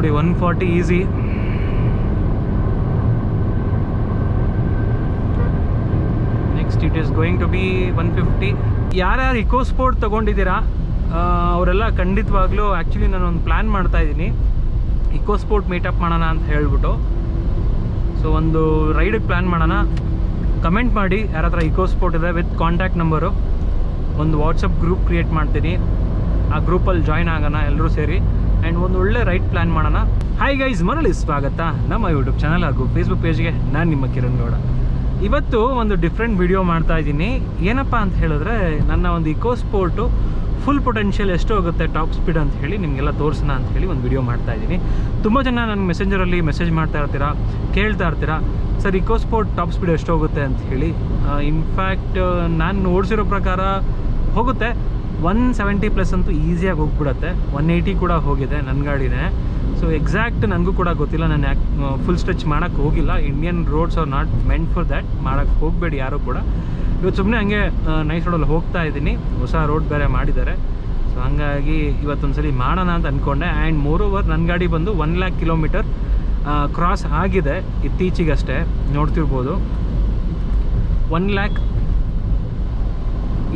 ನೋಡಿ one forty easy next it is going to be one fifty ಯಾರ್ಯಾರು EcoSport ತೊಗೊಂಡಿದ್ದೀರಾ ಅವರೆಲ್ಲ ಖಂಡಿತವಾಗ್ಲೂ ಆ್ಯಕ್ಚುಲಿ ನಾನು ಒಂದು ಪ್ಲ್ಯಾನ್ ಮಾಡ್ತಾ ಇದ್ದೀನಿ. ಇಕೋ ಸ್ಪೋರ್ಟ್ ಮೀಟಪ್ ಮಾಡೋಣ ಅಂತ ಹೇಳ್ಬಿಟ್ಟು. ಸೊ ಒಂದು ರೈಡಿಗೆ ಪ್ಲ್ಯಾನ್ ಮಾಡೋಣ. ಕಮೆಂಟ್ ಮಾಡಿ, ಯಾರ ಹತ್ರ ಇಕೋ ಸ್ಪೋರ್ಟ್ ಇದೆ ವಿತ್ ಕಾಂಟ್ಯಾಕ್ಟ್ ನಂಬರು ಒಂದು ವಾಟ್ಸಪ್ ಗ್ರೂಪ್ ಕ್ರಿಯೇಟ್ ಮಾಡ್ತೀನಿ. ಆ ಗ್ರೂಪಲ್ಲಿ ಜಾಯ್ನ್ ಆಗೋಣ ಎಲ್ಲರೂ ಸೇರಿ. ಆ್ಯಂಡ್ ಒಂದು ಒಳ್ಳೆ ರೈಟ್ ಪ್ಲ್ಯಾನ್ ಮಾಡೋಣ. ಹಾಯ್ ಗೈಸ್ ಮರಳಿ ಸ್ವಾಗತ. ನಮ್ಮ ಯೂಟ್ಯೂಬ್ ಚಾನಲ್ ಹಾಗೂ ಫೇಸ್ಬುಕ್ ಪೇಜ್ಗೆ ನಾನು ನಿಮ್ಮ ಕಿರಣ್ ಗೌಡ. ಇವತ್ತು ಒಂದು ಡಿಫ್ರೆಂಟ್ ವಿಡಿಯೋ ಮಾಡ್ತಾ ಇದ್ದೀನಿ. ಏನಪ್ಪ ಅಂತ ಹೇಳಿದ್ರೆ, ನನ್ನ ಒಂದು ಇಕೋ ಸ್ಪೋರ್ಟು ಫುಲ್ ಪೊಟೆನ್ಷಿಯಲ್ ಎಷ್ಟು ಹೋಗುತ್ತೆ ಟಾಪ್ ಸ್ಪೀಡ್ ಅಂತ ಹೇಳಿ ನಿಮಗೆಲ್ಲ ತೋರಿಸೋಣ ಅಂತ ಹೇಳಿ ಒಂದು ವಿಡಿಯೋ ಮಾಡ್ತಾ ಇದ್ದೀನಿ. ತುಂಬ ಜನ ನನ್ನ ಮೆಸೆಂಜರಲ್ಲಿ ಮೆಸೇಜ್ ಮಾಡ್ತಾ ಇರ್ತೀರಾ, ಕೇಳ್ತಾ ಇರ್ತೀರಾ, sir EcoSport top speed ಎಷ್ಟು ಹೋಗುತ್ತೆ ಅಂತ ಹೇಳಿ. ಇನ್ಫ್ಯಾಕ್ಟ್ ನಾನು ಓಡಿಸಿರೋ ಪ್ರಕಾರ ಹೋಗುತ್ತೆ. ಒನ್ ಸೆವೆಂಟಿ ಪ್ಲಸ್ ಅಂತೂ ಈಸಿಯಾಗಿ ಹೋಗ್ಬಿಡುತ್ತೆ. ಒನ್ ಏಯ್ಟಿ ಕೂಡ ಹೋಗಿದೆ ನನ್ನ ಗಾಡಿನೇ. ಸೊ ಎಕ್ಸಾಕ್ಟ್ ನನಗೂ ಕೂಡ ಗೊತ್ತಿಲ್ಲ. ನಾನು ಯಾಕೆ ಫುಲ್ ಸ್ಟ್ರೆಚ್ ಮಾಡೋಕ್ಕೆ ಹೋಗಿಲ್ಲ. Indian roads are not meant for that ಮಾಡೋಕ್ಕೆ ಹೋಗಬೇಡಿ ಯಾರು ಕೂಡ. ಇವತ್ತು ಸುಮ್ಮನೆ ಹಂಗೆ ನೈಸ್ ರೋಡಲ್ಲಿ ಹೋಗ್ತಾ ಇದ್ದೀನಿ. ಹೊಸ ರೋಡ್ ಬೇರೆ ಮಾಡಿದ್ದಾರೆ. ಸೊ ಹಂಗಾಗಿ ಇವತ್ತೊಂದ್ಸಲಿ ಮಾಡೋಣ ಅಂತ ಅಂದ್ಕೊಂಡೆ ಆ್ಯಂಡ್ ಮೋರ್ ಓವರ್ ನನ್ನ ಗಾಡಿ ಬಂದು ಒನ್ ಲ್ಯಾಕ್ ಕಿಲೋಮೀಟರ್ ಕ್ರಾಸ್ ಆಗಿದೆ. ಇತ್ತೀಚೆಗಷ್ಟೇ. ನೋಡ್ತಿರ್ಬೋದು. One lakh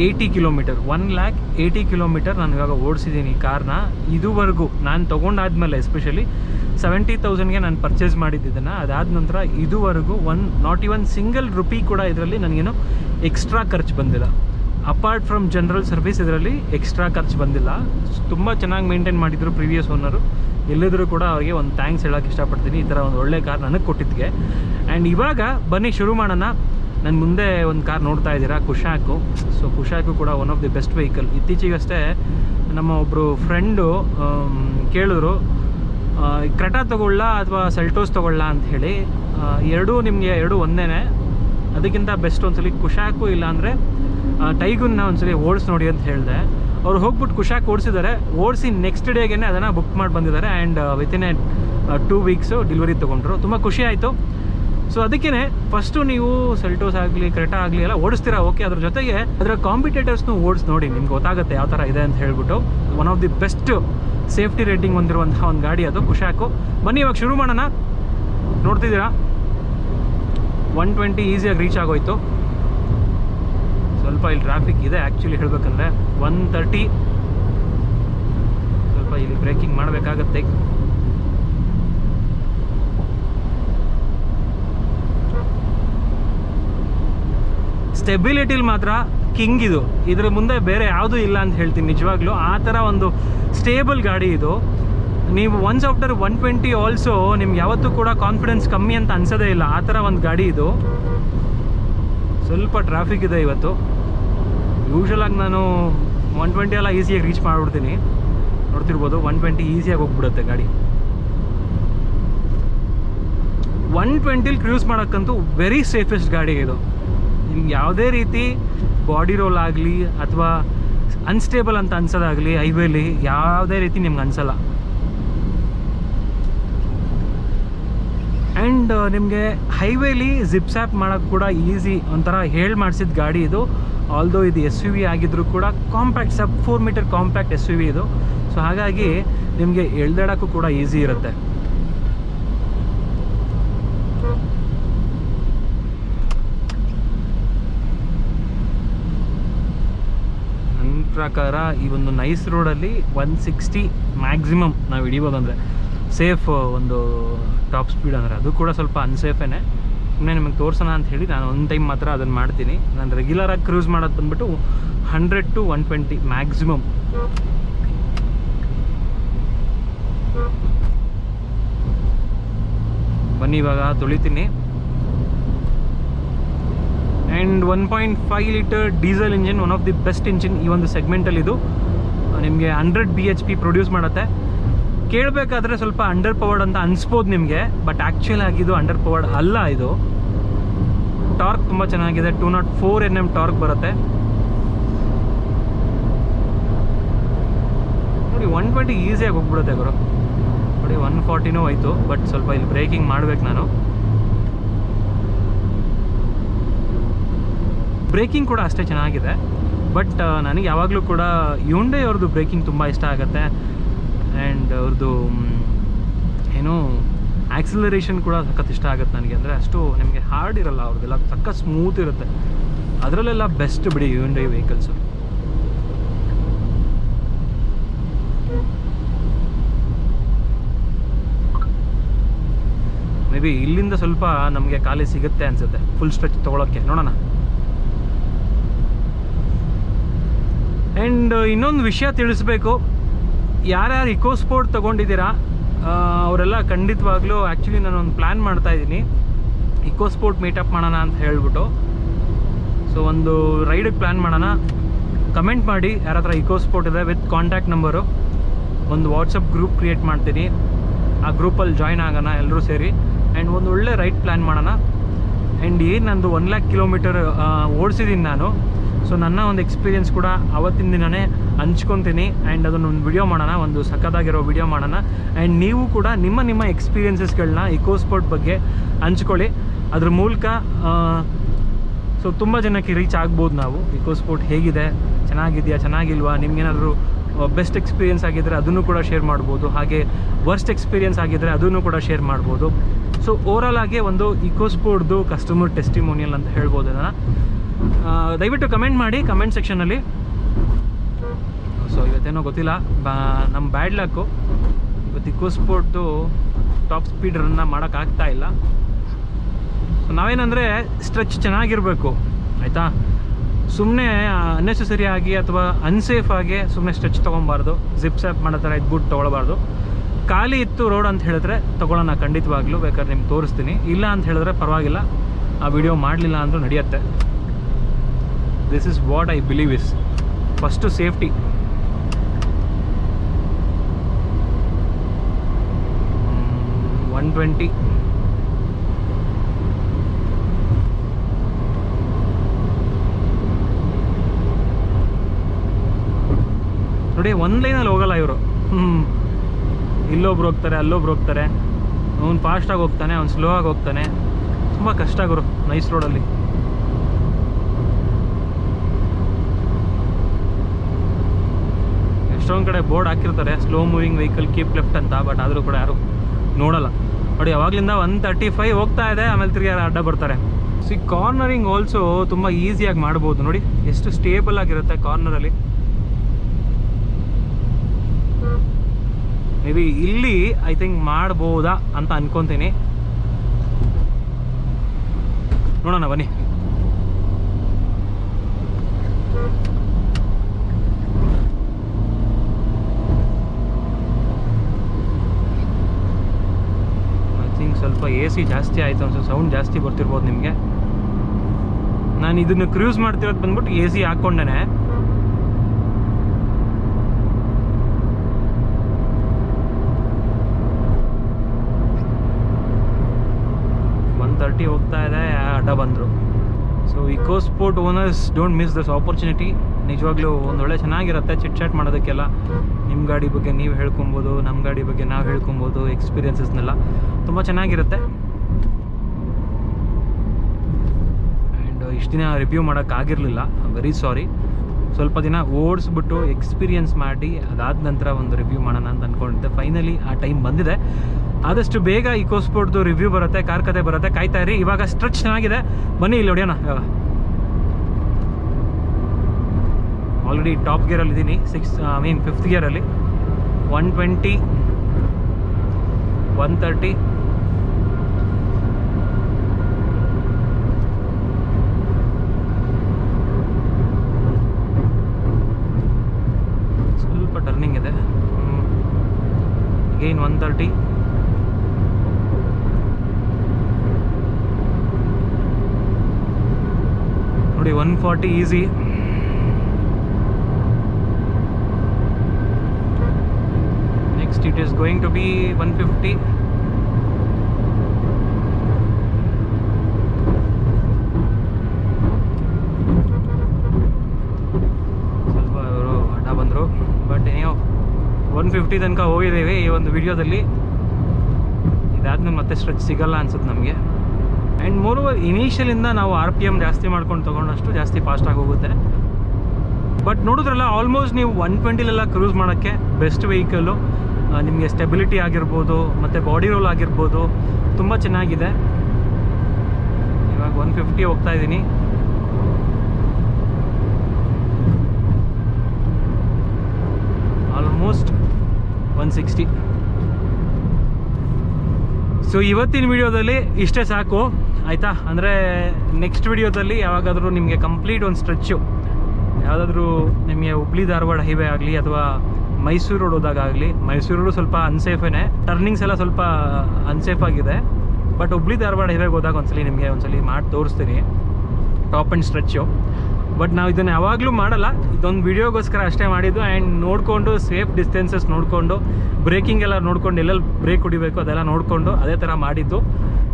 eighty kilometre one lakh eighty kilometre ನಾನು ಇವಾಗ ಓಡಿಸಿದ್ದೀನಿ ಕಾರ್ನ. ಇದುವರೆಗೂ ನಾನು ತೊಗೊಂಡಾದ್ಮೇಲೆ ಎಸ್ಪೆಷಲಿ ಸೆವೆಂಟಿ ತೌಸಂಡ್ಗೆ ನಾನು ಪರ್ಚೇಸ್ ಮಾಡಿದ್ದನ್ನು ಅದಾದ ನಂತರ ಇದುವರೆಗೂ one not even single rupee ಕೂಡ ಇದರಲ್ಲಿ ನನಗೇನು ಎಕ್ಸ್ಟ್ರಾ ಖರ್ಚು ಬಂದಿಲ್ಲ. ಅಪಾರ್ಟ್ ಫ್ರಮ್ ಜನರಲ್ ಸರ್ವಿಸ್ ಇದರಲ್ಲಿ ಎಕ್ಸ್ಟ್ರಾ ಖರ್ಚು ಬಂದಿಲ್ಲ. ತುಂಬ ಚೆನ್ನಾಗಿ ಮೇಂಟೈನ್ ಮಾಡಿದ್ರು ಪ್ರೀವಿಯಸ್ ಓನರು ಎಲ್ಲಿದ್ರೂ ಕೂಡ ಅವರಿಗೆ ಒಂದು ಥ್ಯಾಂಕ್ಸ್ ಹೇಳೋಕ್ಕೆ ಇಷ್ಟಪಡ್ತೀನಿ. ಈ ಥರ ಒಂದು ಒಳ್ಳೆ ಕಾರ್ ನನಗೆ ಕೊಟ್ಟಿದ್ದಕ್ಕೆ ಆ್ಯಂಡ್ ಇವಾಗ ಬನ್ನಿ, ಶುರು ಮಾಡೋಣ. ನನ್ನ ಮುಂದೆ ಒಂದು ಕಾರ್ ನೋಡ್ತಾ ಇದ್ದೀರಾ? ಕುಶಾಕು. ಸೊ ಕುಶಾಕು ಕೂಡ one of the best vehicle ಇತ್ತೀಚೆಗಷ್ಟೇ ನಮ್ಮ ಒಬ್ಬರು ಫ್ರೆಂಡು ಕೇಳಿದ್ರು ಕ್ರೆಟಾ ತೊಗೊಳ್ಳ ಅಥವಾ ಸೆಲ್ಟೋಸ್ ತೊಗೊಳ್ಳ ಅಂತ ಹೇಳಿ ಎರಡೂ ನಿಮಗೆ, ಎರಡೂ ಒಂದೇ ಅದಕ್ಕಿಂತ ಬೆಸ್ಟ್ ಒಂದ್ಸಲಿ ಕುಶಾಕು ಇಲ್ಲಾಂದರೆ ಟೈಗುನ್ನ ಒಂದ್ಸಲಿ ಓಡಿಸಿ ನೋಡಿ ಅಂತ ಹೇಳಿದೆ. ಅವ್ರು ಹೋಗ್ಬಿಟ್ಟು ಕುಶಾಕ್ ಓಡಿಸಿದ್ದಾರೆ. ಓಡಿಸಿ ನೆಕ್ಸ್ಟ್ ಡೇಗೆ ಅದನ್ನು ಬುಕ್ ಮಾಡಿ ಬಂದಿದ್ದಾರೆ and within a two weeks delivery ತೊಗೊಂಡ್ರು. ತುಂಬ ಖುಷಿ ಆಯಿತು. ಸೊ ಅದಕ್ಕೇನೆ ಫಸ್ಟು ನೀವು ಸೆಲ್ಟೋಸ್ ಆಗಲಿ ಕ್ರೆಟಾ ಆಗಲಿ ಎಲ್ಲ ಓಡಿಸ್ತೀರಾ? ಓಕೆ ಅದ್ರ ಜೊತೆಗೆ ಅದರ ಕಾಂಪಿಟೇಟರ್ಸ್ನು ಓಡಿಸಿ ನೋಡಿ, ನಿಮ್ಗೆ ಗೊತ್ತಾಗುತ್ತೆ ಯಾವ ಥರ ಇದೆ ಅಂತ ಹೇಳ್ಬಿಟ್ಟು one of the best safety rating ಹೊಂದಿರುವಂತಹ ಒಂದು ಗಾಡಿ ಅದು ಕುಶಾಕು ಬನ್ನಿ, ಇವಾಗ ಶುರು ಮಾಡೋಣ. ನೋಡ್ತಿದ್ದೀರಾ? ಒನ್ ಟ್ವೆಂಟಿ ಈಸಿಯಾಗಿ ರೀಚ್ ಆಗೋಯ್ತು. ಸ್ವಲ್ಪ ಇಲ್ಲಿ ಟ್ರಾಫಿಕ್ ಇದೆ ಆ್ಯಕ್ಚುಲಿ ಹೇಳಬೇಕಂದ್ರೆ ಒನ್ ತರ್ಟಿ ಸ್ವಲ್ಪ ಇಲ್ಲಿ ಬ್ರೇಕಿಂಗ್ ಮಾಡಬೇಕಾಗತ್ತೆ. ಸ್ಟೆಬಿಲಿಟಿಲಿ ಮಾತ್ರ ಕಿಂಗ್ ಇದು. ಇದ್ರ ಮುಂದೆ ಬೇರೆ ಯಾವುದೂ ಇಲ್ಲ ಅಂತ ಹೇಳ್ತೀನಿ ನಿಜವಾಗ್ಲೂ. ಆ ಥರ ಒಂದು ಸ್ಟೇಬಲ್ ಗಾಡಿ ಇದು. ನೀವು once after one twenty also ನಿಮ್ಗೆ ಯಾವತ್ತೂ ಕೂಡ ಕಾನ್ಫಿಡೆನ್ಸ್ ಕಮ್ಮಿ ಅಂತ ಅನ್ಸೋದೇ ಇಲ್ಲ. ಆ ಥರ ಒಂದು ಗಾಡಿ ಇದು. ಸ್ವಲ್ಪ ಟ್ರಾಫಿಕ್ ಇದೆ ಇವತ್ತು. ಯೂಶ್ವಲಾಗಿ ನಾನು ಒನ್ ಟ್ವೆಂಟಿ ಎಲ್ಲ ಈಸಿಯಾಗಿ ರೀಚ್ ಮಾಡಿಬಿಡ್ತೀನಿ. ನೋಡ್ತಿರ್ಬೋದು ಒನ್ ಟ್ವೆಂಟಿ ಈಸಿಯಾಗಿ ಹೋಗ್ಬಿಡುತ್ತೆ ಗಾಡಿ. ಒನ್ ಟ್ವೆಂಟಿಲಿ ಕ್ರೂಸ್ ಮಾಡೋಕ್ಕಂತೂ ವೆರಿ ಸೇಫೆಸ್ಟ್ ಗಾಡಿ ಇದು. ನಿಮ್ಗೆ ಯಾವುದೇ ರೀತಿ ಬಾಡಿ ರೋಲ್ ಆಗಲಿ ಅಥವಾ ಅನ್ಸ್ಟೇಬಲ್ ಅಂತ ಅನ್ಸೋದಾಗಲಿ ಹೈವೇಲಿ ಯಾವುದೇ ರೀತಿ ನಿಮ್ಗೆ ಅನ್ಸಲ್ಲ. ಆ್ಯಂಡ್ ನಿಮಗೆ ಹೈವೇಲಿ ಜಿಪ್ಸ್ಯಾಪ್ ಮಾಡೋಕ್ಕೆ ಕೂಡ ಈಸಿ ಒಂಥರ ಹೇಳಿ ಮಾಡಿಸಿದ ಗಾಡಿ ಇದು. ಆಲ್ದೋ ಇದು ಎಸ್ ಯು ವಿ ಆಗಿದ್ದರೂ ಕೂಡ compact sub four metre compact S U V ಇದು. ಸೊ ಹಾಗಾಗಿ ನಿಮಗೆ ಎಳ್ದಾಡೋಕ್ಕೂ ಕೂಡ ಈಸಿ ಇರುತ್ತೆ ನನ್ನ ಪ್ರಕಾರ ಈ ಒಂದು ನೈಸ್ ರೋಡಲ್ಲಿ ಒನ್ ಸಿಕ್ಸ್ಟಿ ಮ್ಯಾಕ್ಸಿಮಮ್ ನಾವು ಹಿಡಿಬೋದಂದರೆ ಸೇಫ್ ಒಂದು ಟಾಪ್ ಸ್ಪೀಡ್ ಅಂದರೆ. ಅದು ಕೂಡ ಸ್ವಲ್ಪ ಅನ್ಸೇಫೇನೆ ಸುಮ್ಮನೆ ನಿಮಗೆ ತೋರಿಸೋಣ ಅಂತ ಹೇಳಿ ನಾನು ಒಂದು ಟೈಮ್ ಮಾತ್ರ ಅದನ್ನು ಮಾಡ್ತೀನಿ. ನಾನು ರೆಗ್ಯುಲರಾಗಿ ಕ್ರೂಸ್ ಮಾಡೋದು ಬಂದ್ಬಿಟ್ಟು hundred to one twenty maximum ಬನ್ನಿ ಇವಾಗ, ತೊಳಿತೀನಿ. And one point five litre diesel engine one of the best engine ಈ ಒಂದು ಸೆಗ್ಮೆಂಟಲ್ಲಿ ಇದು. ನಿಮಗೆ hundred B H P produce ಮಾಡುತ್ತೆ. ಕೇಳಬೇಕಾದ್ರೆ ಸ್ವಲ್ಪ ಅಂಡರ್ ಪವರ್ಡ್ ಅಂತ ಅನಿಸ್ಬೋದು ನಿಮಗೆ ಬಟ್ ಆ್ಯಕ್ಚುಲ್ ಆಗಿದ್ದು ಅಂಡರ್ ಪವರ್ಡ್ ಅಲ್ಲ ಇದು. ಟಾರ್ಕ್ ತುಂಬ ಚೆನ್ನಾಗಿದೆ two not four N M torque ಬರುತ್ತೆ. ನೋಡಿ ಒನ್ ಟ್ವೆಂಟಿ ಈಸಿಯಾಗಿ ಹೋಗ್ಬಿಡುತ್ತೆ ಗುರು. ನೋಡಿ ಒನ್ ಫಾರ್ಟಿನೂ ಹೋಯ್ತು ಬಟ್ ಸ್ವಲ್ಪ ಇಲ್ಲಿ ಬ್ರೇಕಿಂಗ್ ಮಾಡ್ಬೇಕು ನಾನು. ಬ್ರೇಕಿಂಗ್ ಕೂಡ ಅಷ್ಟೇ ಚೆನ್ನಾಗಿದೆ. ಬಟ್ ನನಗೆ ಯಾವಾಗಲೂ ಕೂಡ ಯುಂಡೆ ಅವ್ರದ್ದು ಬ್ರೇಕಿಂಗ್ ತುಂಬ ಇಷ್ಟ ಆಗುತ್ತೆ. ಆ್ಯಂಡ್ ಅವ್ರದ್ದು ಆಕ್ಸಿಲರೇಷನ್ ಕೂಡ ಸಖತ್ ಇಷ್ಟ ಆಗುತ್ತೆ ನನಗೆ. ಅಂದರೆ ಅಷ್ಟು ನಿಮಗೆ ಹಾರ್ಡ್ ಇರಲ್ಲ ಅವ್ರದ್ದೆಲ್ಲ. ಸಖತ್ ಸ್ಮೂತ್ ಇರುತ್ತೆ. ಅದರಲ್ಲೆಲ್ಲ ಬೆಸ್ಟ್ ಬಿಡಿ ಯುಂಡೆ ವೆಹಿಕಲ್ಸು ಮೇ ಬಿ ಇಲ್ಲಿಂದ ಸ್ವಲ್ಪ ನಮಗೆ ಖಾಲಿ ಸಿಗುತ್ತೆ ಅನ್ಸುತ್ತೆ. ಫುಲ್ ಸ್ಟ್ರೆಚ್ ತೊಗೊಳಕ್ಕೆ. ನೋಡೋಣ. ಆ್ಯಂಡ್ ಇನ್ನೊಂದು ವಿಷಯ ತಿಳಿಸ್ಬೇಕು. ಯಾರ್ಯಾರು ಇಕೋ ಸ್ಪೋರ್ಟ್ ತೊಗೊಂಡಿದ್ದೀರಾ ಅವರೆಲ್ಲ ಖಂಡಿತವಾಗ್ಲೂ ಆ್ಯಕ್ಚುಲಿ ನಾನು ಒಂದು ಪ್ಲ್ಯಾನ್ ಮಾಡ್ತಾ ಇದ್ದೀನಿ. ಇಕೋ ಸ್ಪೋರ್ಟ್ ಮೀಟಪ್ ಮಾಡೋಣ ಅಂತ ಹೇಳ್ಬಿಟ್ಟು. ಸೊ ಒಂದು ರೈಡಿಗೆ ಪ್ಲ್ಯಾನ್ ಮಾಡೋಣ. ಕಮೆಂಟ್ ಮಾಡಿ, ಯಾರ ಹತ್ರ ಇಕೋ ಸ್ಪೋರ್ಟ್ ಇದೆ ವಿತ್ ಕಾಂಟ್ಯಾಕ್ಟ್ ನಂಬರು ಒಂದು ವಾಟ್ಸಪ್ ಗ್ರೂಪ್ ಕ್ರಿಯೇಟ್ ಮಾಡ್ತೀನಿ. ಆ ಗ್ರೂಪಲ್ಲಿ ಜಾಯ್ನ್ ಆಗೋಣ ಎಲ್ಲರೂ ಸೇರಿ. ಆ್ಯಂಡ್ ಒಂದು ಒಳ್ಳೆ ರೈಡ್ ಪ್ಲ್ಯಾನ್ ಮಾಡೋಣ. ಆ್ಯಂಡ್ ಏನು ನಂದು ಒನ್ ಲ್ಯಾಕ್ ಕಿಲೋಮೀಟರ್ ಓಡಿಸಿದ್ದೀನಿ ನಾನು. ಸೊ ನನ್ನ ಒಂದು ಎಕ್ಸ್ಪೀರಿಯೆನ್ಸ್ ಕೂಡ ಅವತ್ತಿನ ದಿನವೇ ಹಂಚ್ಕೊತೀನಿ. ಆ್ಯಂಡ್ ಅದನ್ನು ಒಂದು ವಿಡಿಯೋ ಮಾಡೋಣ ಒಂದು ಸಖತ್ತಾಗಿರೋ ವಿಡಿಯೋ ಮಾಡೋಣ. ಆ್ಯಂಡ್ ನೀವು ಕೂಡ ನಿಮ್ಮ ನಿಮ್ಮ ಎಕ್ಸ್ಪೀರಿಯೆನ್ಸಸ್ಗಳನ್ನ ಇಕೋಸ್ಪೋರ್ಟ್ ಬಗ್ಗೆ ಹಂಚ್ಕೊಳ್ಳಿ. ಅದ್ರ ಮೂಲಕ ಸೊ ತುಂಬ ಜನಕ್ಕೆ ರೀಚ್ ಆಗ್ಬೋದು ನಾವು. ಇಕೋಸ್ಪೋರ್ಟ್ ಹೇಗಿದೆ ಚೆನ್ನಾಗಿದೆಯಾ ಚೆನ್ನಾಗಿಲ್ವಾ ನಿಮ್ಗೇನಾದರೂ ಬೆಸ್ಟ್ ಎಕ್ಸ್ಪೀರಿಯನ್ಸ್ ಆಗಿದ್ದರೆ ಅದನ್ನು ಕೂಡ ಶೇರ್ ಮಾಡ್ಬೋದು. ಹಾಗೆ ವರ್ಸ್ಟ್ ಎಕ್ಸ್ಪೀರಿಯನ್ಸ್ ಆಗಿದ್ದರೆ ಅದನ್ನು ಕೂಡ ಶೇರ್ ಮಾಡ್ಬೋದು. ಸೊ ಓವರಾಲ್ ಆಗಿ ಒಂದು ಇಕೋಸ್ಪೋರ್ಟ್ದು ಕಸ್ಟಮರ್ ಟೆಸ್ಟಿಮೋನಿಯಲ್ ಅಂತ ಹೇಳ್ಬೋದು ಆ, ದಯವಿಟ್ಟು ಕಮೆಂಟ್ ಮಾಡಿ ಕಮೆಂಟ್ ಸೆಕ್ಷನಲ್ಲಿ ಸೊ ಇವತ್ತೇನೋ ಗೊತ್ತಿಲ್ಲ, ಬಾ ನಮ್ಮ ಬ್ಯಾಡ್ ಲಕ್ಕು ಇವತ್ತು ಇಕೋ ಟಾಪ್ ಸ್ಪೀಡ್ ರನ್ನ ಮಾಡೋಕ್ಕಾಗ್ತಾ ಇಲ್ಲ. ಸೊ ನಾವೇನಂದರೆ ಸ್ಟ್ರೆಚ್ ಚೆನ್ನಾಗಿರಬೇಕು, ಆಯಿತಾ? ಸುಮ್ಮನೆ ಅನ್ನೆಸೆಸರಿ ಆಗಿ ಅಥವಾ ಅನ್ಸೇಫ್ ಆಗಿ ಸುಮ್ಮನೆ ಸ್ಟ್ರೆಚ್ ತೊಗೊಬಾರ್ದು. ಜಿಪ್ ಸ್ಯಾಪ್ ಮಾಡೋ ಥರ ಇದ್ಬಿಟ್ಟು ತೊಗೊಳ್ಬಾರ್ದು. ಖಾಲಿ ಇತ್ತು ರೋಡ್ ಅಂತ ಹೇಳಿದ್ರೆ ತೊಗೊಳ್ಳೋಣ ಖಂಡಿತವಾಗ್ಲೂ, ಬೇಕಾದ್ರೆ ನಿಮ್ಗೆ ತೋರಿಸ್ತೀನಿ. ಇಲ್ಲ ಅಂತ ಹೇಳಿದ್ರೆ ಪರವಾಗಿಲ್ಲ. ಆ ವಿಡಿಯೋ ಮಾಡಲಿಲ್ಲ ಅಂದರೂ ನಡೆಯುತ್ತೆ. This is what I believe is first safety one twenty ನೋಡಿ, ಒಂದು ಲೈನಲ್ಲಿ ಹೋಗಲ್ಲ ಇವರು. ಇಲ್ಲೊಬ್ರು ಹೋಗ್ತಾರೆ, ಅಲ್ಲೊಬ್ರು ಹೋಗ್ತಾರೆ. ಅವ್ನು ಫಾಸ್ಟಾಗಿ ಹೋಗ್ತಾನೆ, ಅವ್ನು ಸ್ಲೋ ಆಗಿ ಹೋಗ್ತಾನೆ. ತುಂಬ ಕಷ್ಟ ಗುರು ನೈಸ್ ರೋಡಲ್ಲಿ ಕಡೆ ಬೋರ್ಡ್ ಹಾಕಿರ್ತಾರೆ slow moving vehicle keep left ಅಂತ ಬಟ್ ಆದರೂ ಕೂಡ ಯಾರು ನೋಡಲ್ಲ. ನೋಡಿ ಯಾವಾಗಲಿಂದ ಒನ್ ತರ್ಟಿ ಫೈವ್ ಹೋಗ್ತಾ ಇದೆ, ಆಮೇಲೆ ತಿರ್ಗಿ ಯಾರು ಅಡ್ಡ ಬರ್ತಾರೆ. ಸಿ ಕಾರ್ನರಿಂಗ್ ಆಲ್ಸೋ ತುಂಬ ಈಸಿಯಾಗಿ ಮಾಡ್ಬೋದು. ನೋಡಿ, ಎಷ್ಟು ಸ್ಟೇಬಲ್ ಆಗಿರುತ್ತೆ ಕಾರ್ನರಲ್ಲಿ ಮೇ ಬಿ ಇಲ್ಲಿ ಐ ಥಿಂಕ್ ಮಾಡ್ಬೋದಾ ಅಂತ ಅನ್ಕೊತೀನಿ. ನೋಡೋಣ, ಬನ್ನಿ ಐ ಥಿಂಕ್ ಎ ಸಿ ಜಾಸ್ತಿ ಆಯಿತು ಅನ್ಸುತ್ತೆ. ಸೌಂಡ್ ಜಾಸ್ತಿ ಬರ್ತಿರ್ಬೋದು ನಿಮಗೆ. ನಾನು ಇದನ್ನು ಕ್ರೂಸ್ ಮಾಡ್ತಿರೋದು ಬಂದ್ಬಿಟ್ಟು ಎ ಸಿ ಹಾಕ್ಕೊಂಡೇ ಒನ್ ತರ್ಟಿ ಹೋಗ್ತಾ ಇದೆ, ಅಡ್ಡ ಬಂದರು. So EcoSport owners don't miss this opportunity ನಿಜವಾಗ್ಲೂ ಒಂದೊಳ್ಳೆ ಚೆನ್ನಾಗಿರುತ್ತೆ ಚಿಟ್ ಚಾಟ್ ಮಾಡೋದಕ್ಕೆಲ್ಲ. ನಿಮ್ಮ ಗಾಡಿ ಬಗ್ಗೆ ನೀವು ಹೇಳ್ಕೊಬೋದು ನಮ್ಮ ಗಾಡಿ ಬಗ್ಗೆ ನಾವು ಹೇಳ್ಕೊಬೋದು ಎಕ್ಸ್ಪೀರಿಯೆನ್ಸಸ್ನೆಲ್ಲ ತುಂಬ ಚೆನ್ನಾಗಿರುತ್ತೆ. ಆ್ಯಂಡ್ ಇಷ್ಟು ದಿನ ರಿವ್ಯೂ ಮಾಡೋಕ್ಕಾಗಿರಲಿಲ್ಲ ವೆರಿ ಸಾರಿ ಸ್ವಲ್ಪ ದಿನ ಓಡಿಸ್ಬಿಟ್ಟು ಎಕ್ಸ್ಪೀರಿಯನ್ಸ್ ಮಾಡಿ, ಅದಾದ ನಂತರ ಒಂದು ರಿವ್ಯೂ ಮಾಡೋಣ ಅಂತ ಅಂದ್ಕೊಂಡಿದ್ದೆ ಫೈನಲಿ ಆ ಟೈಮ್ ಬಂದಿದೆ. ಆದಷ್ಟು ಬೇಗ ಈ ಸ್ಪೋರ್ಟ್ದು ರಿವ್ಯೂ ಬರುತ್ತೆ, ಕಾರ್ ಕತೆ ಬರುತ್ತೆ, ಕಾಯ್ತಾ ಇರಿ. ಇವಾಗ ಸ್ಟ್ರೆಚ್ ಚೆನ್ನಾಗಿದೆ. ಬನ್ನಿ ಇಲ್ಲಿ ಹೊಡೆಯೋಣ. ಆಲ್ರೆಡಿ ಟಾಪ್ ಗೇರಲ್ಲಿ ಇದ್ದೀನಿ. ಸಿಕ್ಸ್ ಐ ಮೀನ್ ಫಿಫ್ತ್ ಗೇರಲ್ಲಿ ಒನ್ ಟ್ವೆಂಟಿ ಒನ್ ತರ್ಟಿ ಸ್ವಲ್ಪ ಟರ್ನಿಂಗ್ ಇದೆ. ಅಗೈನ್ ಒನ್ ತರ್ಟಿ ನೋಡಿ one forty easy next is going be one fifty ಸ್ವಲ್ಪ ಅವರು ಅಡ್ಡ ಬಂದರು. ಬಟ್ ಏನೋ ಒನ್ ಫಿಫ್ಟಿ ತನಕ ಹೋಗಿದ್ದೀವಿ ಈ ಒಂದು ವಿಡಿಯೋದಲ್ಲಿ. ಇದಾದ್ಮೇಲೆ ಮತ್ತೆ ಸ್ಟ್ರೆಚ್ ಸಿಗಲ್ಲ ಅನ್ಸುತ್ತೆ ನಮಗೆ. ಆ್ಯಂಡ್ ಮೋರ್ ಇನಿಷಿಯಲಿಂದ ನಾವು ಆರ್ ಪಿ ಎಂ ಜಾಸ್ತಿ ಮಾಡ್ಕೊಂಡು ತೊಗೊಂಡಷ್ಟು ಜಾಸ್ತಿ ಫಾಸ್ಟಾಗಿ ಹೋಗುತ್ತೆ. ಬಟ್ ನೋಡಿದ್ರಲ್ಲ ಆಲ್ಮೋಸ್ಟ್ ನೀವು ಒನ್ ಟ್ವೆಂಟಿಲೆಲ್ಲ ಕ್ರೂಸ್ ಮಾಡೋಕ್ಕೆ ಬೆಸ್ಟ್ ವೆಹಿಕಲ್ಲು ನಿಮಗೆ ಸ್ಟೆಬಿಲಿಟಿ ಆಗಿರ್ಬೋದು, ಮತ್ತು ಬಾಡಿ ರೋಲ್ ಆಗಿರ್ಬೋದು, ತುಂಬ ಚೆನ್ನಾಗಿದೆ. ಇವಾಗ ಒನ್ ಫಿಫ್ಟಿ ಹೋಗ್ತಾ ಇದ್ದೀನಿ ಆಲ್ಮೋಸ್ಟ್ ಒನ್ ಸಿಕ್ಸ್ಟಿ ಸೊ ಇವತ್ತಿನ ವಿಡಿಯೋದಲ್ಲಿ ಇಷ್ಟೇ ಸಾಕು. ಆಯಿತಾ? ಅಂದರೆ ನೆಕ್ಸ್ಟ್ ವಿಡಿಯೋದಲ್ಲಿ ಯಾವಾಗಾದರೂ ನಿಮಗೆ ಕಂಪ್ಲೀಟ್ ಒಂದು ಸ್ಟ್ರೆಚ್ಚು ಯಾವುದಾದ್ರೂ ನಿಮಗೆ ಹುಬ್ಳಿ ಧಾರವಾಡ ಹೈವೇ ಆಗಲಿ ಅಥವಾ ಮೈಸೂರು ರೋಡ್ ಹೋದಾಗಲಿ ಮೈಸೂರು ರೋಡು ಸ್ವಲ್ಪ ಅನ್ಸೇಫೇನೆ ಟರ್ನಿಂಗ್ಸ್ ಎಲ್ಲ ಸ್ವಲ್ಪ ಅನ್ಸೇಫ್ ಆಗಿದೆ. ಬಟ್ ಹುಬ್ಳಿ ಧಾರವಾಡ ಹೈವೇಗೆ ಹೋದಾಗ ಒಂದ್ಸಲಿ ನಿಮಗೆ ಒಂದ್ಸಲಿ ಮಾಡಿ ತೋರಿಸ್ತೀನಿ. ಟಾಪ್ ಆ್ಯಂಡ್ ಸ್ಟ್ರೆಚ್ಚು ಬಟ್ ನಾವು ಇದನ್ನು ಯಾವಾಗಲೂ ಮಾಡಲ್ಲ. ಇದೊಂದು ವಿಡಿಯೋಗೋಸ್ಕರ ಅಷ್ಟೇ ಮಾಡಿದ್ದು. ಆ್ಯಂಡ್ ನೋಡಿಕೊಂಡು ಸೇಫ್ ಡಿಸ್ಟೆನ್ಸಸ್ ನೋಡಿಕೊಂಡು ಬ್ರೇಕಿಂಗ್ ಎಲ್ಲ ನೋಡ್ಕೊಂಡು, ಎಲ್ಲೆಲ್ಲಿ ಬ್ರೇಕ್ ಹೊಡಿಬೇಕು ಅದೆಲ್ಲ ನೋಡಿಕೊಂಡು, ಅದೇ ಥರ ಮಾಡಿದ್ದು.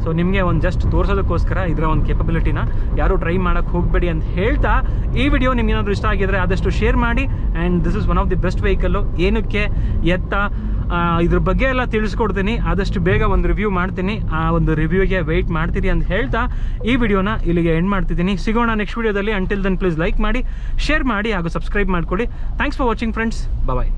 ಸೊ ನಿಮಗೆ ಒಂದು ಜಸ್ಟ್ ತೋರಿಸೋದಕ್ಕೋಸ್ಕರ ಇದರ ಒಂದು ಕೇಪಬಿಲಿಟಿನ ಯಾರು ಟ್ರೈ ಮಾಡೋಕ್ಕೆ ಹೋಗಬೇಡಿ ಅಂತ ಹೇಳ್ತಾ ಈ ವಿಡಿಯೋ ನಿಮ್ಗೆ ಏನಾದರೂ ಇಷ್ಟ ಆಗಿದ್ರೆ ಆದಷ್ಟು ಶೇರ್ ಮಾಡಿ and this is one of the best vehicle ಏನಕ್ಕೆ ಎತ್ತ? ಇದ್ರ ಬಗ್ಗೆ ಎಲ್ಲ ತಿಳಿಸ್ಕೊಡ್ತೀನಿ. ಆದಷ್ಟು ಬೇಗ ಒಂದು ರಿವ್ಯೂ ಮಾಡ್ತೀನಿ. ಆ ಒಂದು ರಿವ್ಯೂಗೆ ವೆಯ್ಟ್ ಮಾಡ್ತೀರಿ ಅಂತ ಹೇಳ್ತಾ ಈ ವಿಡಿಯೋನ ಇಲ್ಲಿಗೆ ಎಂಡ್ ಮಾಡ್ತಿದ್ದೀನಿ. ಸಿಗೋಣ ನೆಕ್ಸ್ಟ್ ವಿಡಿಯೋದಲ್ಲಿ ಅಂಟಿಲ್ ದನ್ ಪ್ಲೀಸ್ ಲೈಕ್ ಮಾಡಿ ಶೇರ್ ಮಾಡಿ ಹಾಗೂ ಸಬ್ಸ್ಕ್ರೈಬ್ ಮಾಡಿಕೊಡಿ. Thanks for watching friends bye